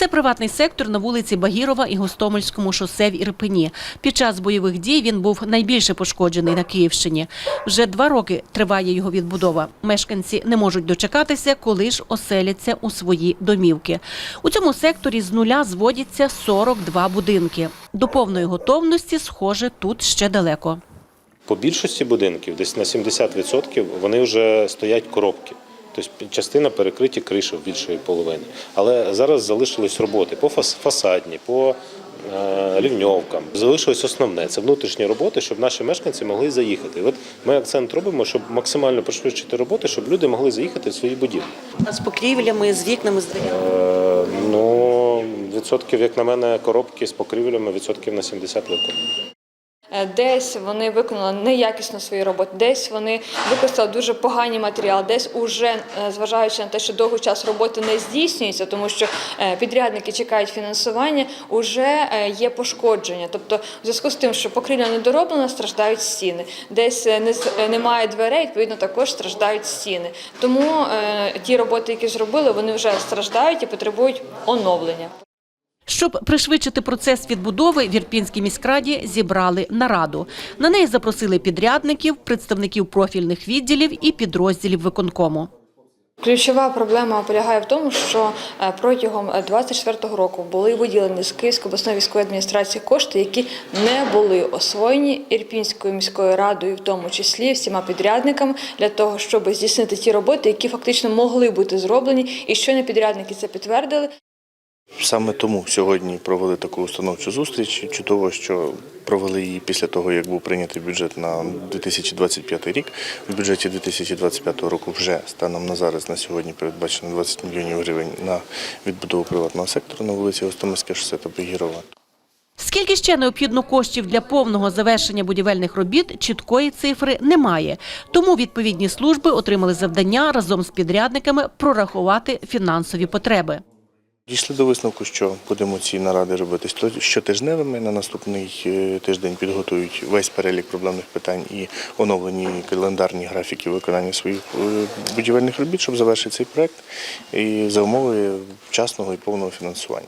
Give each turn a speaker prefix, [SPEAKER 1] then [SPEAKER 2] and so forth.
[SPEAKER 1] Це приватний сектор на вулиці Багірова і Гостомельському шосе в Ірпені. Під час бойових дій він був найбільше пошкоджений на Київщині. Вже два роки триває його відбудова. Мешканці не можуть дочекатися, коли ж оселяться у свої домівки. У цьому секторі з нуля зводяться 42 будинки. До повної готовності, схоже, тут ще далеко.
[SPEAKER 2] По більшості будинків, десь на 70%, вони вже стоять коробки. Тобто частина перекриті криші в більшої половини. Але зараз залишились роботи по фасадні, по е, лівньовкам. Залишилось основне це внутрішні роботи, щоб наші мешканці могли заїхати. От ми акцент робимо, щоб максимально пришвидшити роботи, щоб люди могли заїхати в свої будівлі.
[SPEAKER 1] А з покрівлями, з вікнами, з
[SPEAKER 2] Е, ну, відсотків, як на мене, коробки з покрівлями відсотків на 70 виконані.
[SPEAKER 3] Е, Десь вони виконали неякісно свою роботу, десь вони використали дуже погані матеріали, десь уже е, зважаючи на те, що довгий час роботи не здійснюється, тому що е, підрядники чекають фінансування, уже є пошкодження. Тобто, в зв'язку з тим, що покрівля недороблена, страждають стіни. Десь немає дверей, відповідно також страждають стіни. Тому ті роботи, які зробили, вони вже страждають і потребують оновлення.
[SPEAKER 1] Щоб пришвидшити процес відбудови, в Ірпінській міськраді зібрали нараду. На неї запросили підрядників, представників профільних відділів і підрозділів виконкому.
[SPEAKER 3] Ключова проблема полягає в тому, що е, протягом 2024 року були виділені з Київської обласної військової адміністрації кошти, які не були освоєні Ірпінською міською радою, в тому числі всіма підрядниками, для того, щоб здійснити ті роботи, які фактично могли бути зроблені, і щойно підрядники це підтвердили.
[SPEAKER 4] Саме тому сьогодні провели таку установчу зустріч. Чудово, що провели її після того, як був прийнятий бюджет на 2025 рік. В бюджеті 2025 року вже станом на зараз на сьогодні передбачено 20 мільйонів гривень на відбудову приватного сектору на вулиці Остомирське шосе та Бегірова.
[SPEAKER 1] Скільки ще необхідно коштів для повного завершення будівельних робіт, чіткої цифри немає. Тому відповідні служби отримали завдання разом з підрядниками прорахувати фінансові потреби.
[SPEAKER 4] Дійшли до висновку, що будемо ці наради робити щотижневими. На наступний е, тиждень підготують весь перелік проблемних питань і оновлені календарні графіки виконання своїх е, будівельних робіт, щоб завершити цей проект і за умови вчасного і повного фінансування.